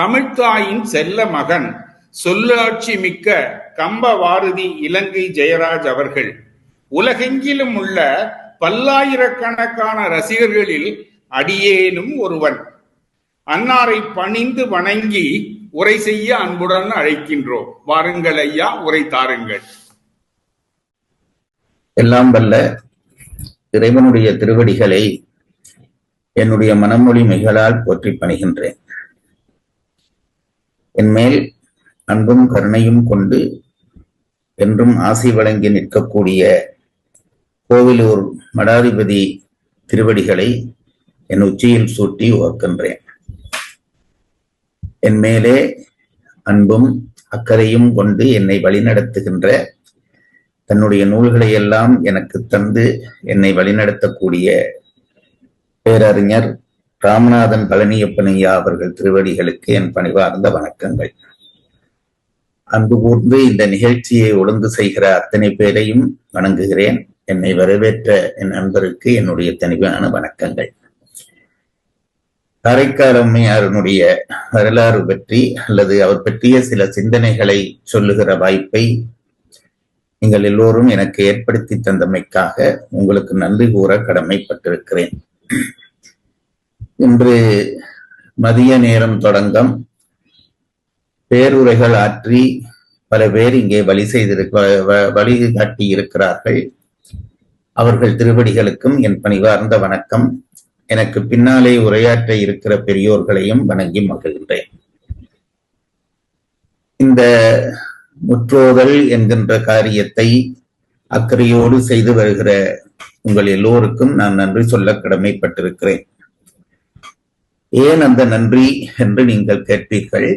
தமிழ்த்தாயின் செல்ல மகன் சொல்லாட்சி மிக்க கம்பவாரதி இலங்கை ஜெயராஜ் அவர்கள். உலகெங்கிலும் உள்ள பல்லாயிரக்கணக்கான ரசிகர்களில் அடியேனும் ஒருவன். அன்னாரை பணிந்து வணங்கி உரை செய்ய அன்புடன் அழைக்கின்றோம். வாருங்கள் ஐயா உரை தாருங்கள். எல்லாம் வல்ல இறைவனுடைய திருவடிகளை என்னுடைய மனமொழி மிகளால் போற்றி பணிகின்றேன். என்மேல் அன்பும் கருணையும் கொண்டு என்றும் ஆசி வழங்கி நிற்கக்கூடிய கோவிலூர் மடாதிபதி திருவடிகளை என் உச்சியில் சூட்டி ஓர்க்கின்றேன் என் மேலே அன்பும் அக்கறையும் கொண்டு என்னை வழிநடத்துகின்ற தன்னுடைய நூல்களை எல்லாம் எனக்கு தந்து என்னை வழிநடத்தக்கூடிய பேரறிஞர் ராமநாதன் பழனியப்பனையா அவர்கள் திருவடிகளுக்கு என் பணிவார்ந்த வணக்கங்கள். அன்பு கூர்ந்து இந்த நிகழ்ச்சியை ஒழுங்கு செய்கிற அத்தனை பேரையும் வணங்குகிறேன். என்னை வரவேற்ற என் நண்பருக்கு என்னுடைய தனிவான வணக்கங்கள். காரைக்கால் அம்மையாரனுடைய வரலாறு பற்றி அல்லது அவர் பற்றிய சில சிந்தனைகளை சொல்லுகிற வாய்ப்பை நீங்கள் எல்லோரும் எனக்கு ஏற்படுத்தி தந்தமைக்காக உங்களுக்கு நன்றி கூற கடமைப்பட்டிருக்கிறேன். இன்று மதிய நேரம் தொடங்கம். பேருரைகள் ஆற்றி பல பேர் இங்கே வழி செய்திருக்க வழி காட்டி இருக்கிறார்கள். அவர்கள் திருவடிகளுக்கும் என் பணிவார்ந்த வணக்கம். எனக்கு பின்னாலே உரையாற்ற இருக்கிற பெரியோர்களையும் வணங்கி மகிழ்கின்றேன். இந்த முற்றோதல் என்கின்ற காரியத்தை அக்கறையோடு செய்து வருகிற உங்கள் எல்லோருக்கும் நான் நன்றி சொல்ல கடமைப்பட்டிருக்கிறேன். ஏன் அந்த நன்றி என்று நீங்கள் கேட்பீர்கள்?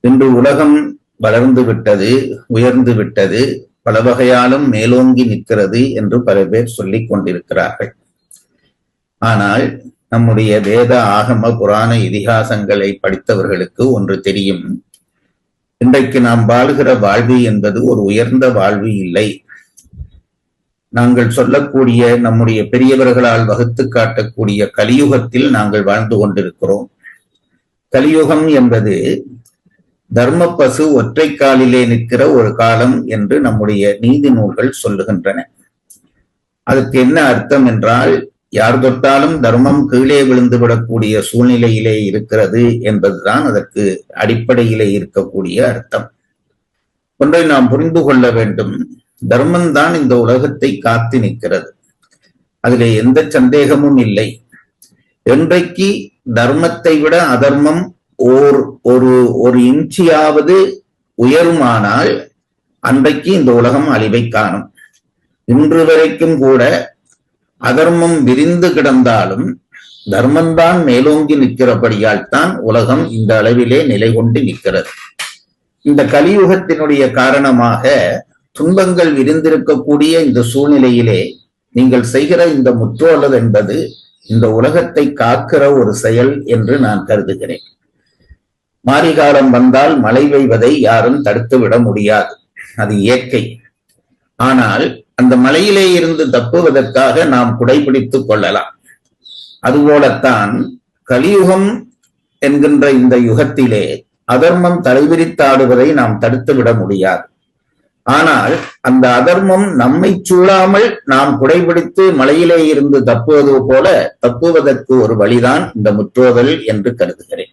இன்று உலகம் வளர்ந்து விட்டது உயர்ந்து விட்டது பல வகையாலும் மேலோங்கி நிற்கிறது என்று பல பேர் சொல்லிக் கொண்டிருக்கிறார்கள். ஆனால் நம்முடைய வேத ஆகம புராண இதிகாசங்களை படித்தவர்களுக்கு ஒன்று தெரியும். இன்றைக்கு நாம் வாழ்கிற வாழ்வு என்பது ஒரு உயர்ந்த வாழ்வு இல்லை. நாங்கள் சொல்லக்கூடிய நம்முடைய பெரியவர்களால் வகுத்து காட்டக்கூடிய கலியுகத்தில் நாங்கள் வாழ்ந்து கொண்டிருக்கிறோம். கலியுகம் என்பது தர்ம பசு ஒற்றை காலிலே நிற்கிற ஒரு காலம் என்று நம்முடைய நீதி நூல்கள் சொல்லுகின்றன. அதுக்கு என்ன அர்த்தம் என்றால் யார் தொட்டாலும் தர்மம் கீழே விழுந்து விடக்கூடிய சூழ்நிலையிலே இருக்கிறது என்பதுதான் அதற்கு அடிப்படையிலே இருக்கக்கூடிய அர்த்தம். ஒன்றை நாம் புரிந்து கொள்ள வேண்டும். தர்மம் தான் இந்த உலகத்தை காத்து நிற்கிறது. அதிலே எந்த சந்தேகமும் இல்லை. என்றைக்கு தர்மத்தை விட அதர்மம் ஓர் ஒரு ஒரு இன்ச்சியாவது உயருமானால் அன்றைக்கு இந்த உலகம் அழிவை காணும். இன்று வரைக்கும் கூட அதர்மம் விரிந்து கிடந்தாலும் தர்மம்தான் மேலோங்கி நிற்கிறபடியால் தான் உலகம் இந்த அளவிலே நிலை கொண்டு நிற்கிறது. இந்த கலியுகத்தினுடைய காரணமாக துன்பங்கள் விரிந்திருக்கக்கூடிய இந்த சூழ்நிலையிலே நீங்கள் செய்கிற இந்த முற்றோலல் என்பது இந்த உலகத்தை காக்கிற ஒரு செயல் என்று நான் கருதுகிறேன். மாரிகாலம் வந்தால் மழை பெய்வதை யாரும் தடுத்து விட முடியாது. அது இயற்கை. ஆனால் அந்த மலையிலே இருந்து தப்புவதற்காக நாம் குடைபிடித்துக் கொள்ளலாம். அதுபோலத்தான் கலியுகம் என்கின்ற இந்த யுகத்திலே அதர்மம் தலைவிரித்தாடுவதை நாம் தடுத்து விட முடியாது. ஆனால் அந்த அதர்மம் நம்மை சூழாமல் நாம் குடைபிடித்து மலையிலே இருந்து தப்புவது போல தப்புவதற்கு ஒரு வழிதான் இந்த முற்றோதல் என்று கருதுகிறேன்.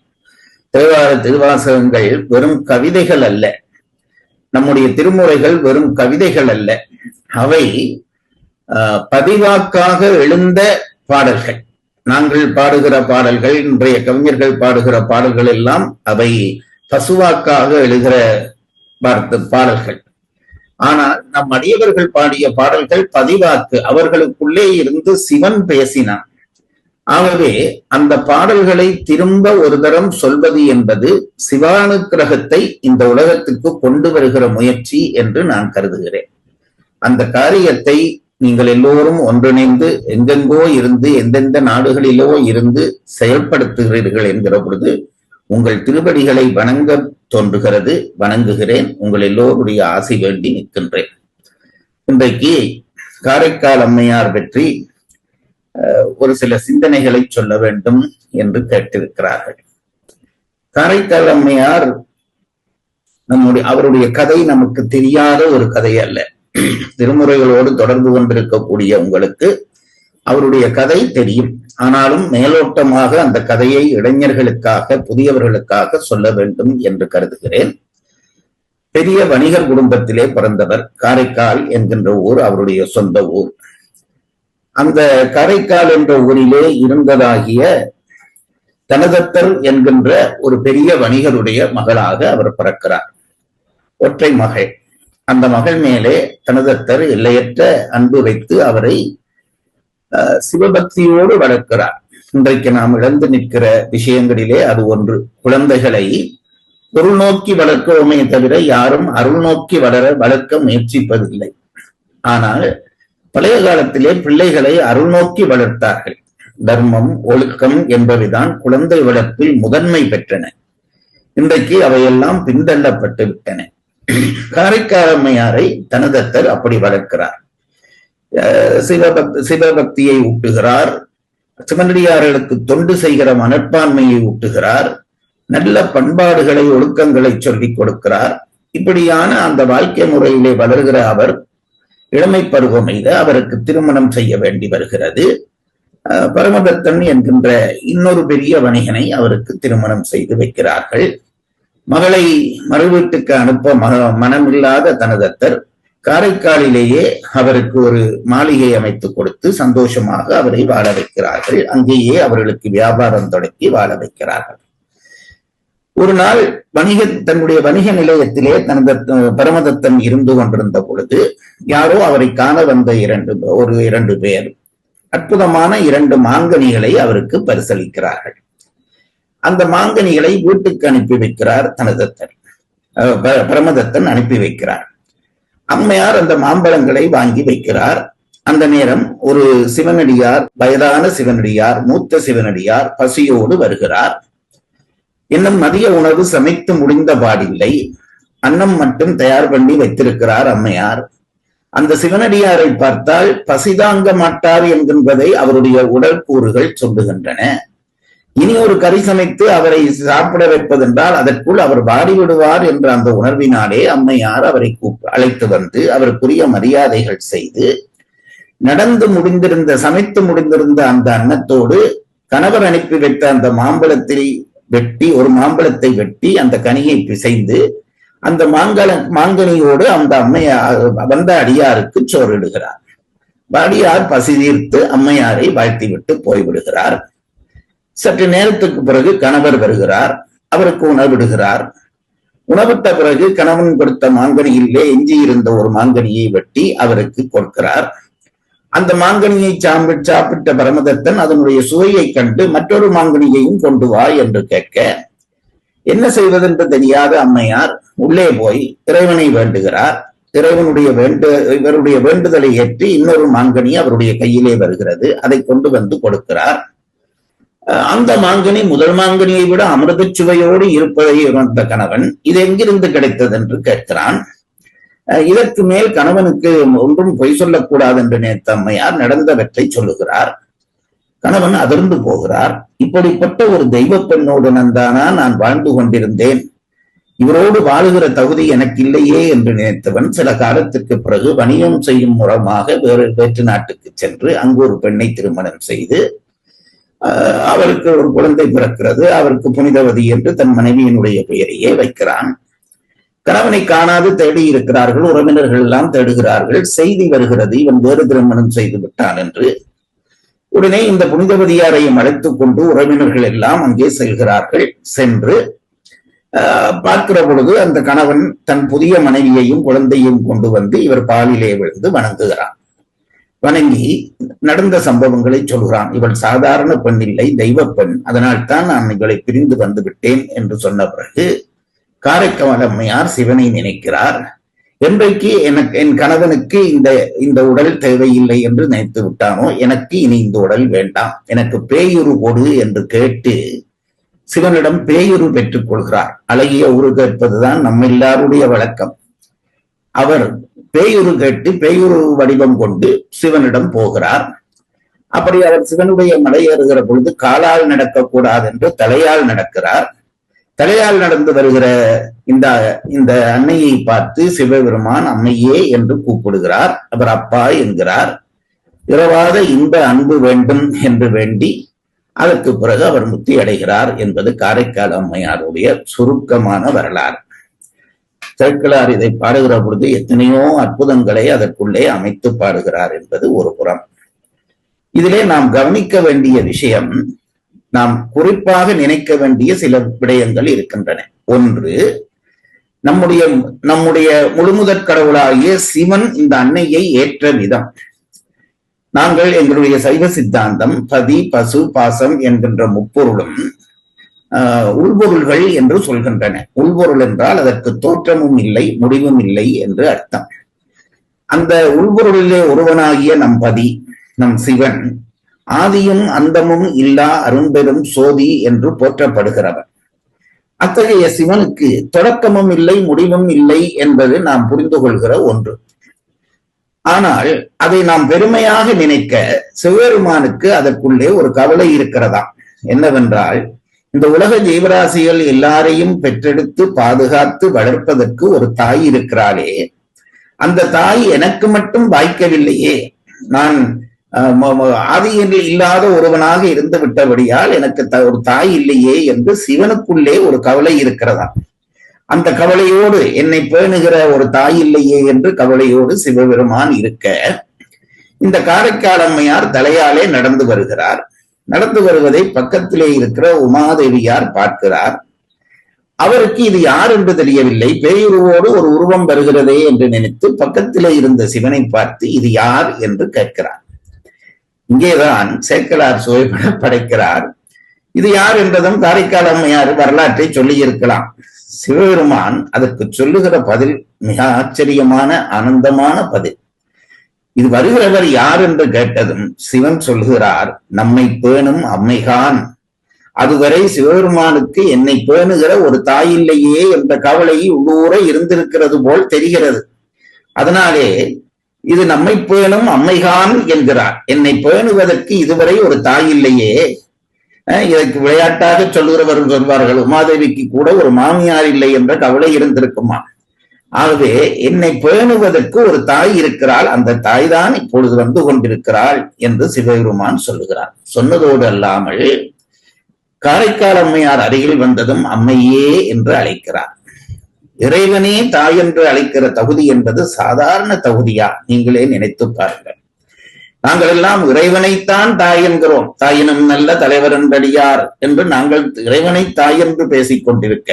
தேவார திருவாசகங்கள் வெறும் கவிதைகள் அல்ல. நம்முடைய திருமுறைகள் வெறும் கவிதைகள் அல்ல. அவை பதிவாக்காக எழுந்த பாடல்கள். நாங்கள் பாடுகிற பாடல்கள் இன்றைய கவிஞர்கள் பாடுகிற பாடல்கள் எல்லாம் அவை பசுவாக்காக எழுகிற பாடல்கள். ஆனால் நம் அடியவர்கள் பாடிய பாடல்கள் பதிவாக்கு அவர்களுக்குள்ளே இருந்து சிவன் பேசினான். ஆகவே அந்த பாடல்களை திரும்ப ஒரு தரம் சொல்வது என்பது சிவானுக்கிரகத்தை இந்த உலகத்துக்கு கொண்டு வருகிற முயற்சி என்று நான் கருதுகிறேன். அந்த காரியத்தை நீங்கள் எல்லோரும் ஒன்றிணைந்து எங்கெங்கோ இருந்து எந்தெந்த நாடுகளிலோ இருந்து செயல்படுத்துகிறீர்கள் என்கிற பொழுது உங்கள் திருவடிகளை வணங்க தோன்றுகிறது வணங்குகிறேன். உங்கள் எல்லோருடைய ஆசை வேண்டி நிற்கின்றேன். இன்றைக்கு காரைக்கால் அம்மையார் பற்றி ஒரு சில சிந்தனைகளை சொல்ல வேண்டும் என்று கேட்டிருக்கிறார்கள். காரைக்கால் அம்மையார் நம்முடைய அவருடைய கதை நமக்கு தெரியாத ஒரு கதை அல்ல. திருமுறைகளோடு தொடர்பு கொண்டிருக்கக்கூடிய உங்களுக்கு அவருடைய கதை தெரியும். ஆனாலும் மேலோட்டமாக அந்த கதையை இளைஞர்களுக்காக புதியவர்களுக்காக சொல்ல வேண்டும் என்று கருதுகிறேன். பெரிய வணிகர் குடும்பத்திலே பிறந்தவர் காரைக்கால் என்கின்ற ஊர் அவருடைய சொந்த ஊர். அந்த காரைக்கால் என்ற ஊரிலே இருந்ததாகிய தனதத்தர் என்கின்ற ஒரு பெரிய வணிகருடைய மகளாக அவர் பிறக்கிறார். ஒற்றை மகள். அந்த மகள் மேலே தனதத்தர் எல்லையற்ற அன்பு வைத்து அவரை சிவபக்தியோடு வளர்க்கிறார். இன்றைக்கு நாம் இழந்து நிற்கிற விஷயங்களிலே அது ஒன்று. குழந்தைகளை பொருள் நோக்கி வளர்க்கிறோமே தவிர யாரும் அருள் நோக்கி வளர வளர்க்க முயற்சிப்பதில்லை. ஆனால் பழைய காலத்திலே பிள்ளைகளை அருள் நோக்கி வளர்த்தார்கள். தர்மம் ஒழுக்கம் என்பவைதான் குழந்தை வளர்ப்பில் முதன்மை பெற்றன. இன்றைக்கு அவையெல்லாம் பின்தள்ளப்பட்டு விட்டன. காரைக்காரம்மையாரை தனதத்தர் அப்படி வளர்க்கிறார். அஹ் சிவபக்தியை ஊட்டுகிறார். சிவனடியார்களுக்கு தொண்டு செய்கிற மனப்பான்மையை ஊட்டுகிறார். நல்ல பண்பாடுகளை ஒழுக்கங்களை சொல்லிக் கொடுக்கிறார். இப்படியான அந்த வாழ்க்கை முறையிலே வளர்கிற அவர் இளமை பருவம் எய்த அவருக்கு திருமணம் செய்ய வேண்டி வருகிறது. பரமதத்தன் என்கின்ற இன்னொரு பெரிய வணிகனை அவருக்கு திருமணம் செய்து வைக்கிறார்கள். மகளை மறு வீட்டுக்கு அனுப்ப மனமில்லாத தனதத்தர் காரைக்காலிலேயே அவருக்கு ஒரு மாளிகை அமைத்து கொடுத்து சந்தோஷமாக அவரை வாழ வைக்கிறார்கள். அங்கேயே அவர்களுக்கு வியாபாரம் தொடங்கி வாழ வைக்கிறார்கள். ஒரு நாள் வணிக தன்னுடைய வணிக நிலையத்திலே தனது பரமதத்தன் இருந்து கொண்டிருந்த பொழுது யாரோ அவரை காண வந்த இரண்டு ஒரு இரண்டு பேர் அற்புதமான இரண்டு மாங்கனிகளை அவருக்கு பரிசளிக்கிறார்கள். அந்த மாங்கனிகளை வீட்டுக்கு அனுப்பி வைக்கிறார் தனதத்தன். பரமதத்தன் அனுப்பி வைக்கிறார். அம்மையார் அந்த மாம்பழங்களை வாங்கி வைக்கிறார். அந்த நேரம் ஒரு சிவனடியார் வயதான சிவனடியார் மூத்த சிவனடியார் பசியோடு வருகிறார். இன்னும் மதிய உணவு சமைத்து முடிந்த பாடில்லை. அன்னம் மட்டும் தயார் பண்ணி வைத்திருக்கிறார் அம்மையார். அந்த சிவனடியாரை பார்த்தால் பசிதாங்க மாட்டார் என்கின்றதை அவருடைய உடல் கூறுகள் சொல்லுகின்றன. இனி ஒரு கறி சமைத்து அவரை சாப்பிட வைப்பதென்றால் அதற்குள் அவர் வாடி விடுவார் என்ற அந்த உணர்வினாலே அம்மையார் அவரை அழைத்து வந்து அவருக்குரிய மரியாதைகள் செய்து நடந்து முடிந்திருந்த சமைத்து முடிந்திருந்த அந்த அன்னத்தோடு கணவர் அனுப்பி வைத்த அந்த மாம்பழத்தை வெட்டி ஒரு மாம்பழத்தை வெட்டி அந்த கனியை பிசைந்து அந்த மாங்கல மாங்கனியோடு அந்த அம்மையார் வந்த அடியாருக்கு சோறிடுகிறார் அடியார் பசி தீர்த்து அம்மையாரை வாழ்த்திவிட்டு போய்விடுகிறார். சற்று நேரத்துக்கு பிறகு கணவர் வருகிறார். அவருக்கு உணவிடுகிறார் உணவிட்ட பிறகு கணவன் கொடுத்த மாங்கனியிலே எஞ்சியிருந்த ஒரு மாங்கனியை வெட்டி அவருக்கு கொடுக்கிறார். அந்த மாங்கனியை சாம்பி சாப்பிட்ட பரமதத்தன் அதனுடைய சுவையை கண்டு மற்றொரு மாங்கனியையும் கொண்டு வா என்று கேட்க என்ன செய்வதென்று தெரியாத அம்மையார் உள்ளே போய் இறைவனை வேண்டுகிறார். இறைவனுடைய வேண்டு இவருடைய வேண்டுதலை ஏற்றி இன்னொரு மாங்கனி அவருடைய கையிலே வருகிறது. அதை கொண்டு வந்து கொடுக்கிறார். அந்த மாங்கனி முதல் மாங்கனியை விட அமிர்த சுவையோடு இருப்பதை உணர்ந்த கணவன் இது எங்கிருந்து கிடைத்தது என்று கேட்கிறான். இதற்கு மேல் கணவனுக்கு ஒன்றும் பொய் சொல்லக்கூடாது என்று நினைத்த அம்மையார் நடந்தவற்றை சொல்லுகிறார். கணவன் அதிர்ந்து போகிறார். இப்படிப்பட்ட ஒரு தெய்வ பெண்ணோடு நந்தானா நான் வாழ்ந்து கொண்டிருந்தேன். இவரோடு வாழுகிற தகுதி எனக்கு இல்லையே என்று நினைத்தவன் சில காலத்திற்கு பிறகு வணிகம் செய்யும் மூலமாக வேறு வேற்று நாட்டுக்கு சென்று அங்கு ஒரு பெண்ணை திருமணம் செய்து அவருக்கு ஒரு குழந்தை பிறக்கிறது. அவருக்கு புனிதவதி என்று தன் மனைவியினுடைய பெயரையே வைக்கிறான். கணவனை காணாது தேடி இருக்கிறார்கள். உறவினர்கள் எல்லாம் தேடுகிறார்கள். செய்தி வருகிறது. இவன் வேறு திருமணம் செய்து விட்டான் என்று. உடனே இந்த புனிதவதியாரையும் அழைத்துக் கொண்டு உறவினர்கள் எல்லாம் அங்கே செல்கிறார்கள். சென்று ஆஹ் பார்க்கிற பொழுது அந்த கணவன் தன் புதிய மனைவியையும் குழந்தையும் கொண்டு வந்து இவர் பாலிலே விழுந்து வணங்குகிறான். வணங்கி நடந்த சம்பவங்களை சொல்கிறான். இவள் சாதாரண பெண் இல்லை தெய்வ பெண். அதனால் தான் நான் இவளை பிரிந்து வந்து விட்டேன் என்று சொன்ன பிறகு காரைக்கால் அம்மையார் சிவனை நினைக்கிறார். என்றைக்கு எனக்கு என் கணவனுக்கு இந்த இந்த உடல் தேவையில்லை என்று நினைத்து விட்டானோ எனக்கு இனி இந்த உடல் வேண்டாம். எனக்கு பேயுரு கொடு என்று கேட்டு சிவனிடம் பேயுரு பெற்றுக் கொள்கிறார். அழகிய உரு கேட்பதுதான் நம்ம எல்லாருடைய வழக்கம். அவர் பேயுரு கேட்டு பேயுரு வடிவம் கொண்டு சிவனிடம் போகிறார். அப்படி அவர் சிவனுடைய மலை ஏறுகிற பொழுது காலால் நடக்கக்கூடாது என்று தலையால் நடக்கிறார். தலையால் நடந்து வருகிற இந்த இந்த அன்னையை பார்த்து சிவபெருமான் அம்மையே என்று கூப்பிடுகிறார். அவர் அப்பா என்கிறார். இரவாத இன்ப அன்பு வேண்டும் என்று வேண்டி அதற்கு பிறகு அவர் முத்தி அடைகிறார் என்பது காரைக்கால் அம்மையாருடைய சுருக்கமான வரலாறு. சேக்கிழார் இதை பாடுகிற பொழுது எத்தனையோ அற்புதங்களை அதற்குள்ளே அமைத்து பாடுகிறார் என்பது ஒரு புறம். இதிலே நாம் கவனிக்க வேண்டிய விஷயம் நாம் குறிப்பாக நினைக்க வேண்டிய சில விடயங்கள் இருக்கின்றன. ஒன்று நம்முடைய நம்முடைய முழுமுதற் கடவுளாகிய சிவன் இந்த அன்னையை ஏற்ற விதம். நாங்கள் எங்களுடைய சைவ சித்தாந்தம் பதி பசு பாசம் என்கின்ற முப்பொருளும் உள்பொருள்கள் என்று சொல்கின்றன. உள்பொருள் என்றால் அதற்கு தோற்றமும் இல்லை முடிவும் இல்லை என்று அர்த்தம். அந்த உள்பொருளிலே ஒருவனாகிய நம் பதி நம் சிவன் ஆதியும் அந்தமும் இல்லா அரும்பெரும் சோதி என்று போற்றப்படுகிறவர். அத்தகைய சிவனுக்கு தொடக்கமும் இல்லை முடிவும் இல்லை என்பது நாம் புரிந்து கொள்கிற ஒன்று. ஆனால் அதை நாம் பெருமையாக நினைக்க சிவபெருமானுக்கு அதற்குள்ளே ஒரு கவலை இருக்கிறதா என்னவென்றால் இந்த உலக ஜீவராசிகள் எல்லாரையும் பெற்றெடுத்து பாதுகாத்து வளர்ப்பதற்கு ஒரு தாய் இருக்கிறாளே. அந்த தாய் எனக்கு மட்டும் வாய்க்கவில்லையே. நான் ஆதியில் இல்லாத ஒருவனாக இருந்து விட்டபடியால் எனக்கு ஒரு தாய் இல்லையே என்று சிவனுக்குள்ளே ஒரு கவலை இருக்கிறதா அந்த கவலையோடு என்னை பேணுகிற ஒரு தாய் இல்லையே என்று கவலையோடு சிவபெருமான் இருக்க இந்த காரைக்கால் அம்மையார் தலையாலே நடந்து வருகிறார். நடந்து வருவதை பக்கத்திலே இருக்கிற உமாதேவியார் பார்க்கிறார். அவருக்கு இது யார் என்று தெரியவில்லை. பேயுருவோடு ஒரு உருவம் வருகிறதே என்று நினைத்து பக்கத்திலே இருந்த சிவனை பார்த்து இது யார் என்று கேட்கிறார். இங்கேதான் சேக்கலார் சுவைபட படைக்கிறார். இது யார் என்றதும் காரைக்கால் அம்மையார் வரலாற்றை சொல்லியிருக்கலாம். சிவபெருமான் அதற்கு சொல்லுகிற பதில் மிக ஆச்சரியமான ஆனந்தமான பதில். இது வருகிறவர் யார் என்று கேட்டதும் சிவன் சொல்கிறார் நம்மை பேணும் அம்மைகான். அதுவரை சிவபெருமானுக்கு என்னை பேணுகிற ஒரு தாய் இல்லையே என்ற கவலை உள்ளூர இருந்திருக்கிறது போல் தெரிகிறது. அதனாலே இது நம்மை பேணும் அம்மைகான் என்கிறார். என்னை பேணுவதற்கு இதுவரை ஒரு தாய் இல்லையே. இதற்கு விளையாட்டாக சொல்லுகிறவர்கள் சொல்வார்கள் உமாதேவிக்கு கூட ஒரு மாமியார் இல்லை என்ற கவலை இருந்திருக்குமா? ஆகவே என்னை பேணுவதற்கு ஒரு தாய் இருக்கிறாள். அந்த தாய் தான் இப்பொழுது வந்து கொண்டிருக்கிறாள் என்று சிவபெருமான் சொல்லுகிறார். சொன்னதோடு அல்லாமல் காரைக்கால் அம்மையார் அருகில் வந்ததும் அம்மையே என்று அழைக்கிறார். இறைவனே தாய் என்று அழைக்கிற தகுதி என்பது சாதாரண தகுதியா? நீங்களே நினைத்து பாருங்கள். நாங்கள் எல்லாம் இறைவனைத்தான் தாய் என்கிறோம். தாயினும் நல்ல தலைவர் என்றடியார் என்று நாங்கள் இறைவனை தாய் என்று பேசிக் கொண்டிருக்க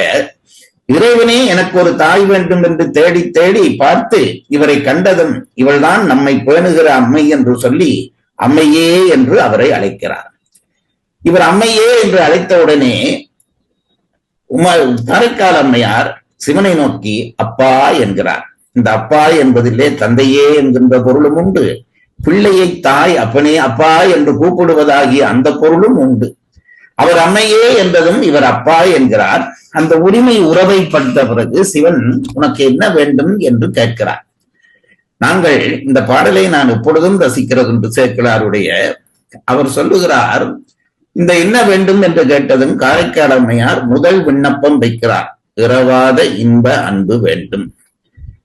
இறைவனே எனக்கு ஒரு தாய் வேண்டும் என்று தேடி தேடி பார்த்து இவரை கண்டதும் இவள்தான் நம்மை பேணுகிற அம்மை என்று சொல்லி அம்மையே என்று அவரை அழைக்கிறார். இவர் அம்மையே என்று அழைத்தவுடனே உமா காரைக்கால் அம்மையார் சிவனை நோக்கி அப்பா என்கிறார். இந்த அப்பா என்பதிலே தந்தையே என்கின்ற பொருளும் உண்டு. பிள்ளையை தாய் அப்பனே அப்பா என்று கூப்பிடுவதாகிய அந்த பொருளும் உண்டு. அவர் அம்மையே என்பதும் இவர் அப்பா என்கிறார். அந்த உரிமை உறவை பட்ட பிறகு சிவன் உனக்கு என்ன வேண்டும்? என்று கேட்கிறார். நாங்கள் இந்த பாடலை நான் எப்பொழுதும் ரசிக்கிறது என்று சேர்க்கிறாருடைய. அவர் சொல்லுகிறார் இந்த என்ன வேண்டும்? என்று கேட்டதும் காரைக்கால் அம்மையார் முதல் விண்ணப்பம் வைக்கிறார் இரவாத இன்ப அன்பு வேண்டும்.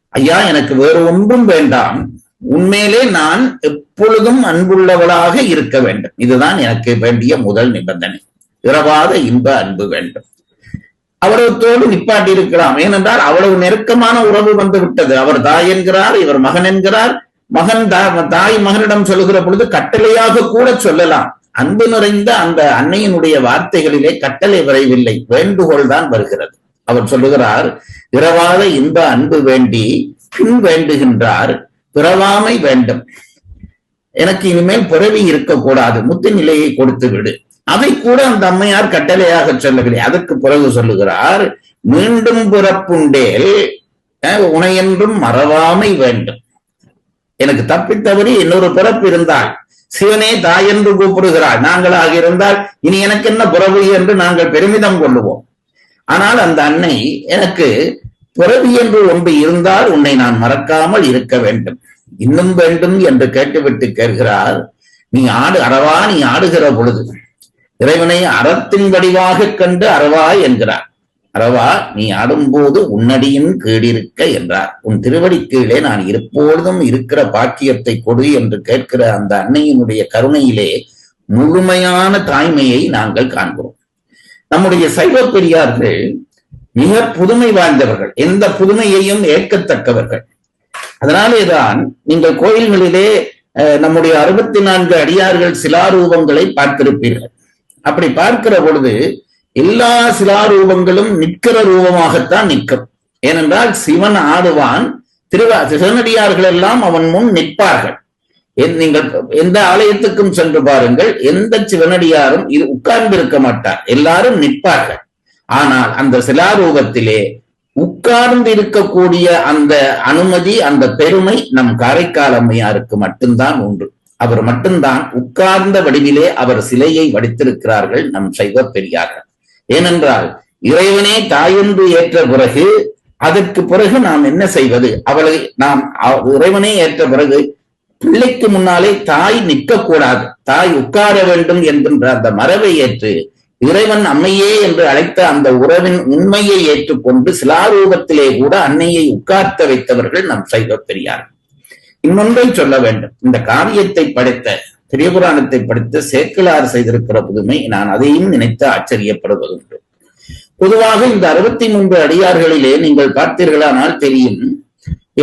ஐயா எனக்கு வேறு ஒன்றும் வேண்டாம். உண்மையிலே நான் எப்பொழுதும் அன்புள்ளவளாக இருக்க வேண்டும். இதுதான் எனக்கு வேண்டிய முதல் நிபந்தனை. இரவாத இன்ப அன்பு வேண்டும். அவரத்தோடு நிப்பாட்டி இருக்கலாம் ஏனென்றால் அவ்வளவு நெருக்கமான உறவு வந்து விட்டது. அவர் தாய் என்கிறார் இவர் மகன் என்கிறார். மகன் தா- தாய் மகனிடம் சொல்லுகிற பொழுது கட்டளையாக கூட சொல்லலாம். அன்பு நிறைந்த அந்த அன்னையினுடைய வார்த்தைகளிலே கட்டளை வரைவில்லை. வேண்டுகோள் தான் வருகிறது. அவர் சொல்லுகிறார் இரவாத இன்ப அன்பு வேண்டி பின் வேண்டுகின்றார். பிறவாமை வேண்டும். எனக்கு இனிமேல் பிறவி இருக்கக்கூடாது. முத்து நிலையை கொடுத்து விடு. அதை கூட அந்த அம்மையார் கட்டளையாக சொல்லவில்லை. அதற்கு பிறகு சொல்லுகிறார் மீண்டும் பிறப்புண்டேல் உனையென்றும் மறவாமை வேண்டும். எனக்கு தப்பித்தவறி இன்னொரு பிறப்பு இருந்தால் சிவனே தாய் என்று கூப்பிடுகிறாள். நாங்களாக இருந்தால் இனி எனக்கு என்ன பிறவு? என்று நாங்கள் பெருமிதம் கொள்ளுவோம். ஆனால் அந்த அன்னை எனக்கு பிறவி என்று ஒன்று இருந்தால் உன்னை நான் மறக்காமல் இருக்க வேண்டும். இன்னும் வேண்டும் என்று கேட்டுவிட்டு கேட்கிறார். நீ ஆடு அறவா நீ ஆடுகிற பொழுது இறைவனை அறத்தின் வடிவாக கண்டு அறவா என்கிறார். அறவா நீ ஆடும்போது உன்னடியின் கீழிருக்க என்றார். உன் திருவடி கீழே நான் எப்பொழுதும் இருக்கிற பாக்கியத்தை கொடு என்று கேட்கிற அந்த அன்னையினுடைய கருணையிலே முழுமையான தாய்மையை நாங்கள் காண்கிறோம். நம்முடைய சைவ பெரியார்கள் மிக புதுமை வாய்ந்தவர்கள் எந்த புதுமையையும் ஏற்கத்தக்கவர்கள். அதனாலேதான் நீங்கள் கோயில்களிலே அஹ், நம்முடைய அறுபத்தி நான்கு அடியார்கள் சிலாரூபங்களை பார்த்திருப்பீர்கள். அப்படி பார்க்கிற பொழுது எல்லா சிலாரூபங்களும் நிற்கிற ரூபமாகத்தான் நிற்கும். ஏனென்றால் சிவன் ஆடுவான் திருவா சிவனடியார்கள் எல்லாம் அவன் முன் நிற்பார்கள். நீங்கள் எந்த ஆலயத்துக்கும் சென்று பாருங்கள் எந்த சிவனடியாரும் இது உட்கார்ந்து இருக்க மாட்டார். எல்லாரும் நிற்பார்கள். ஆனால் அந்த சிலாரூபத்திலே உட்கார்ந்து இருக்கக்கூடிய அந்த அனுமதி அந்த பெருமை நம் காரைக்கால் அம்மையாருக்கு மட்டும்தான் உண்டு. அவர் மட்டும்தான் உட்கார்ந்த வடிவிலே அவர் சிலையை வடித்திருக்கிறார்கள் நம் சைவ பெரியார்கள் ஏனென்றால் இறைவனே தாயென்று ஏற்ற பிறகு அதற்கு பிறகு நாம் என்ன செய்வது? அவளை நாம் இறைவனே ஏற்ற பிறகு பிள்ளைக்கு முன்னாலே தாய் நிற்கக்கூடாது. தாய் உட்கார வேண்டும் என்கின்ற அந்த மரபை ஏற்று இறைவன் அம்மையே என்று அழைத்த அந்த உறவின் உண்மையை ஏற்றுக்கொண்டு சிலாரூபத்திலே கூட அன்னையை உட்கார்த்த வைத்தவர்கள் நம் சைவ பெரியார். இன்னொன்றை சொல்ல வேண்டும். இந்த காவியத்தை படைத்த திரியபுராணத்தை படித்த சேக்கிலார் செய்திருக்கிற புதுமை நான் அதையும் நினைத்து ஆச்சரியப்படுவதுண்டு. பொதுவாக இந்த அறுபத்தி மூன்று அடியார்களிலே நீங்கள் பார்த்தீர்களானால் தெரியும்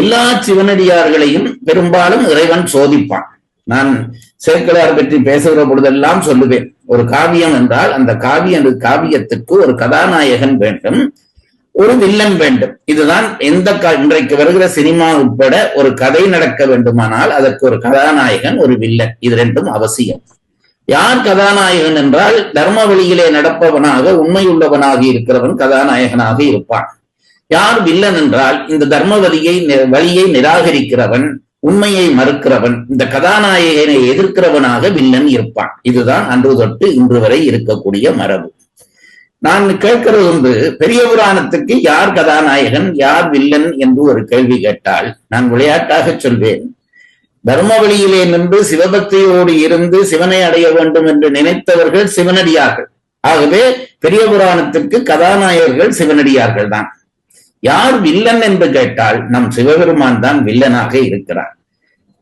எல்லா சிவனடியார்களையும் பெரும்பாலும் இறைவன் சோதிப்பான். நான் சேக்கிலார் பற்றி பேசுகிற பொழுதெல்லாம் சொல்லுவேன் ஒரு காவியம் என்றால் அந்த காவிய காவியத்துக்கு ஒரு கதாநாயகன் வேண்டும் ஒரு வில்லன் வேண்டும். இதுதான் எந்த க- இன்றைக்கு வருகிற சினிமா உட்பட ஒரு கதை நடக்க வேண்டுமானால் அதற்கு ஒரு கதாநாயகன் ஒரு வில்லன். இது ரெண்டும் அவசியம். யார் கதாநாயகன் என்றால் தர்ம வழியிலே நடப்பவனாக உண்மையுள்ளவனாக இருக்கிறவன் கதாநாயகனாக இருப்பான். யார் வில்லன் என்றால் இந்த தர்ம வழியை வழியை நிராகரிக்கிறவன் உண்மையை மறுக்கிறவன் இந்த கதாநாயகனை எதிர்க்கிறவனாக வில்லன் இருப்பான். இதுதான் அன்று தொட்டு இன்று வரை இருக்கக்கூடிய மரபு. நான் கேட்கிறது வந்து பெரிய புராணத்துக்கு யார் கதாநாயகன் யார் வில்லன் என்று ஒரு கேள்வி கேட்டால் நான் விளையாட்டாக சொல்வேன். தர்ம வழியிலே நின்று சிவபக்தியோடு இருந்து சிவனை அடைய வேண்டும் என்று நினைத்தவர்கள் சிவனடியார்கள். ஆகவே பெரிய புராணத்திற்கு கதாநாயகர்கள் சிவனடியார்கள் தான் யார் வில்லன் என்று கேட்டால் நம் சிவபெருமான் தான் வில்லனாக இருக்கிறார்.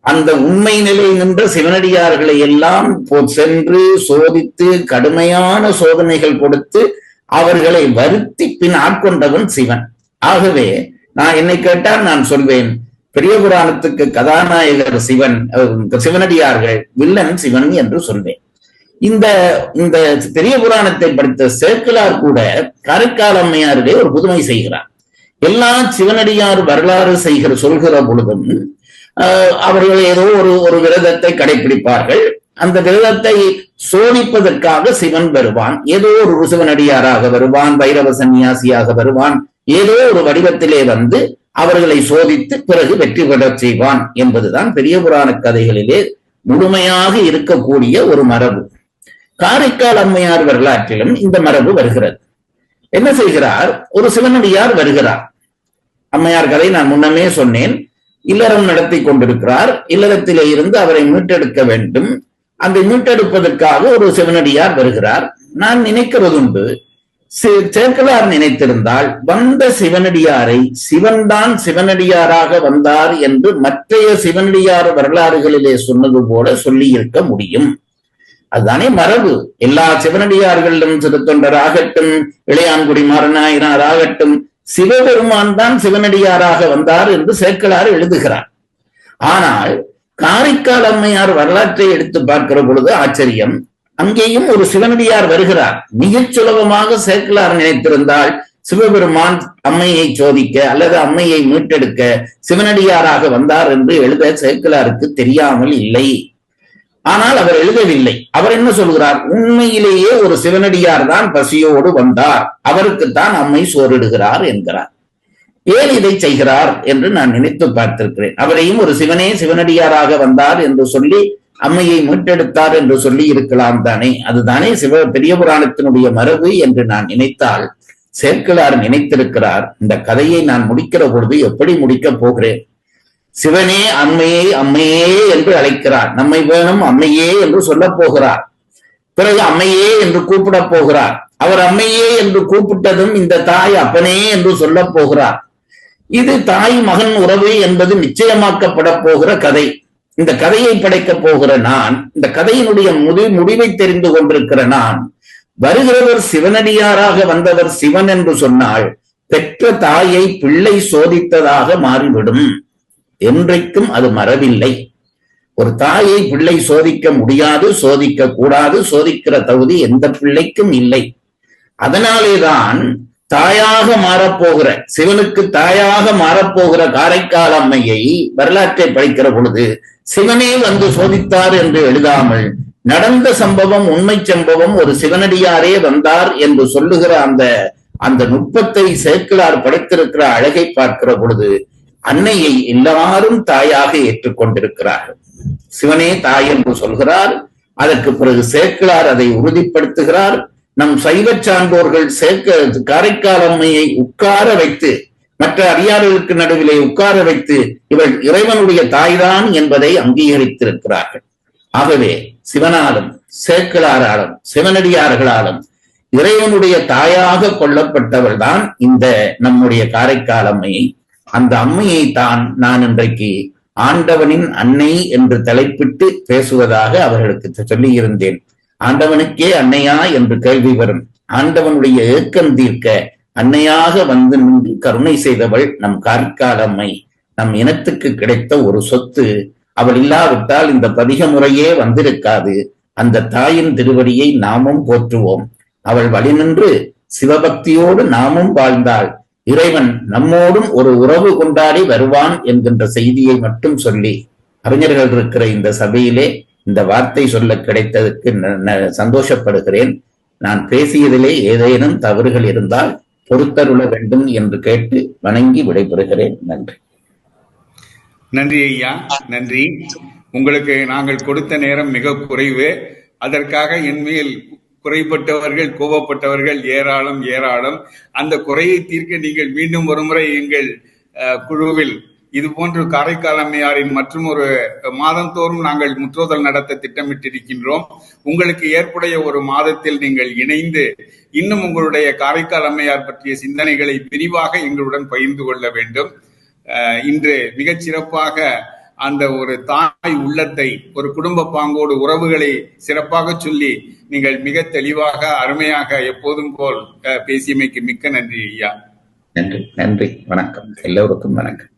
அந்த உண்மை நிலை நின்ற சிவனடியார்களை எல்லாம் போ- சென்று சோதித்து கடுமையான சோதனைகள் கொடுத்து அவர்களை வருத்தி பின் ஆட்கொண்டவன் சிவன். ஆகவே நான் என்னை கேட்டால் நான் சொல்வேன் பெரிய புராணத்துக்கு கதாநாயகர் சிவன் சிவனடியார்கள் வில்லன் சிவன் என்று சொல்வேன். இந்த இந்த பெரிய புராணத்தை படித்த சேக்கிலார் கூட கரைக்காலம்மையாரிலே ஒரு புதுமை செய்கிறார். எல்லா சிவனடியார் வரலாறு செய்கிற சொல்கிற பொழுதும் ஆஹ், அவர்கள் ஏதோ ஒரு ஒரு விரதத்தை கடைபிடிப்பார்கள். அந்த விரதத்தை சோதிப்பதற்காக சிவன் வருவான். ஏதோ ஒரு சிவனடியாராக வருவான் பைரவ சன்னியாசியாக வருவான். ஏதோ ஒரு வடிவத்திலே வந்து அவர்களை சோதித்து பிறகு வெற்றி பெறச் செய்வான் என்பதுதான் பெரிய புராண கதைகளிலே முழுமையாக இருக்கக்கூடிய ஒரு மரபு. காரைக்கால் அம்மையார் வரலாற்றிலும் இந்த மரபு வருகிறது. என்ன செய்கிறார்? ஒரு சிவனடியார் வருகிறார். அம்மையார் கதை நான் முன்னமே சொன்னேன். இல்லறம் நடத்தி கொண்டிருக்கிறார். இல்லறத்திலே இருந்து அவரை மீட்டெடுக்க வேண்டும். அந்த மீட்டெடுப்பதற்காக ஒரு சிவனடியார் வருகிறார். நான் நினைக்கிறதுண்டு சி- சேக்கலார் நினைத்திருந்தால் வந்த சிவனடியாரை சிவன்தான் சிவனடியாராக வந்தார் என்று மற்றைய சிவனடியார் வரலாறுகளிலே சொன்னது போல சொல்லி இருக்க முடியும். அதுதானே மரபு. எல்லா சிவனடியார்களிலும் திருத்தொண்டராகட்டும் இளையான்குடி மாறனாயினார் ஆகட்டும் சிவபெருமான் தான் சிவனடியாராக வந்தார் என்று சேக்கலார் எழுதுகிறார். ஆனால் காரைக்கால் அம்மையார் வரலாற்றை எடுத்து பார்க்கிற பொழுது ஆச்சரியம். அங்கேயும் ஒரு சிவனடியார் வருகிறார். மிகச் சுலபமாக சேக்கலார் நினைத்திருந்தால் சிவபெருமான் அம்மையை சோதிக்க அல்லது அம்மையை மீட்டெடுக்க சிவனடியாராக வந்தார் என்று எழுத சேக்கலாருக்கு தெரியாமல் இல்லை. ஆனால் அவர் எழுதவில்லை. அவர் என்ன சொல்கிறார்? உண்மையிலேயே ஒரு சிவனடியார் தான் பசியோடு வந்தார். அவருக்குத்தான் அம்மை சோறிடுகிறார் என்கிறார். ஏன் இதை செய்கிறார் என்று நான் நினைத்து பார்த்திருக்கிறேன். அவரையும் ஒரு சிவனே சிவனடியாராக வந்தார் என்று சொல்லி அம்மையை மீட்டெடுத்தார் என்று சொல்லி இருக்கலாம் தானே. அதுதானே சிவ பெரிய புராணத்தினுடைய மரபு என்று நான் நினைத்தால் சேர்க்கலார் நினைத்திருக்கிறார். இந்த கதையை நான் முடிக்கிற பொழுது எப்படி முடிக்கப் போகிறேன்? சிவனே அம்மையே அம்மையே என்று அழைக்கிறார். நம்மை வேணும் அம்மையே என்று சொல்லப் போகிறார். பிறகு அம்மையே என்று கூப்பிட போகிறார். அவர் அம்மையே என்று கூப்பிட்டதும் இந்த தாய் அப்பனே என்று சொல்ல போகிறார். இது தாய் மகன் உறவு என்பது நிச்சயமாக்கப்பட போகிற கதை. இந்த கதையை படைக்க போகிற நான் இந்த கதையினுடைய முடி முடிவை தெரிந்து கொண்டிருக்கிற நான் வருகிறவர் சிவனடியாராக வந்தவர் சிவன் என்று சொன்னால் பெற்ற தாயை பிள்ளை சோதித்ததாக மாறிவிடும். என்றைக்கும் அது மறவில்லை. ஒரு தாயை பிள்ளை சோதிக்க முடியாது சோதிக்க கூடாது சோதிக்கிற தகுதி எந்த பிள்ளைக்கும் இல்லை. அதனாலேதான் தாயாக மாறப்போகிற சிவனுக்கு தாயாக மாறப்போகிற காரைக்கால் அம்மையை வரலாற்றை படிக்கிற பொழுது சிவனே வந்து சோதித்தார் என்று எழுதாமல் நடந்த சம்பவம் உண்மை சம்பவம் ஒரு சிவனடியாரே வந்தார் என்று சொல்லுகிற அந்த அந்த நுட்பத்தை சேர்க்கலார் படைத்திருக்கிற அழகை பார்க்கிற பொழுது அன்னையை எல்லாரும் தாயாக ஏற்றுக்கொண்டிருக்கிறார்கள். சிவனே தாய் என்று சொல்கிறார். அதற்கு பிறகு சேர்க்கலார் அதை உறுதிப்படுத்துகிறார். நம் சைவ சான்றோர்கள் சேர்க்க காரைக்கால் அம்மையை உட்கார வைத்து மற்ற அடியார்களுக்கு நடுவிலே உட்கார வைத்து இவள் இறைவனுடைய தாய்தான் என்பதை அங்கீகரித்திருக்கிறார்கள். ஆகவே சிவனாலும் சேக்கலாராலும் சிவனடியார்களாலும் இறைவனுடைய தாயாக கொல்லப்பட்டவள் தான் இந்த நம்முடைய காரைக்கால் அம்மையை. அந்த அம்மையை தான் நான் இன்றைக்கு ஆண்டவனின் அன்னை என்று தலைப்பிட்டு பேசுவதாக அவர்களுக்கு சொல்லியிருந்தேன். ஆண்டவனுக்கே அன்னையா என்று கேள்வி வரும். ஆண்டவனுடைய ஏக்கம் தீர்க்க அன்னையாக வந்து நின்று கருணை செய்தவள் நம் கார்காலம்மை அம்மை நம் இனத்துக்கு கிடைத்த ஒரு சொத்து. அவள் இல்லாவிட்டால் இந்த பதிக முறையே வந்திருக்காது. அந்த தாயின் திருவடியை நாமும் போற்றுவோம். அவள் வழி நின்று சிவபக்தியோடு நாமும் வாழ்ந்தாள். இறைவன் நம்மோடும் ஒரு உறவு கொண்டாடி வருவான் என்கின்ற செய்தியை மட்டும் சொல்லி அறிஞர்கள் இருக்கிற இந்த சபையிலே இந்த வார்த்தை சொல்ல கிடைத்ததற்கு சந்தோஷப்படுகிறேன். நான் பேசியதிலே ஏதேனும் தவறுகள் இருந்தால் பொறுத்தருள வேண்டும் என்று கேட்டு வணங்கி விடைபெறுகிறேன். நன்றி. நன்றி ஐயா நன்றி. உங்களுக்கு நாங்கள் கொடுத்த நேரம் மிக குறைவு. அதற்காக என்மேல் குறைபட்டவர்கள் கோபப்பட்டவர்கள் ஏராளம் ஏராளம். அந்த குறையை தீர்க்க நீங்கள் மீண்டும் ஒருமுறை எங்கள் குழுவில் இது போன்று காரைக்கால் அம்மையாரின் மற்றும் ஒரு மாதந்தோறும் நாங்கள் முற்றோதல் நடத்த திட்டமிட்டிருக்கின்றோம். உங்களுக்கு ஏற்புடைய ஒரு மாதத்தில் நீங்கள் இணைந்து இன்னும் உங்களுடைய காரைக்கால் அம்மையார் பற்றிய சிந்தனைகளை விரிவாக எங்களுடன் பகிர்ந்து கொள்ள வேண்டும். இன்று மிகச் சிறப்பாக அந்த ஒரு தாய் உள்ளத்தை ஒரு குடும்ப பாங்கோடு உறவுகளை சிறப்பாக சொல்லி நீங்கள் மிக தெளிவாக அருமையாக எப்போதும் போல் அஹ், பேசியமைக்கு மிக்க நன்றி ஐயா. நன்றி நன்றி வணக்கம். எல்லோருக்கும் வணக்கம்.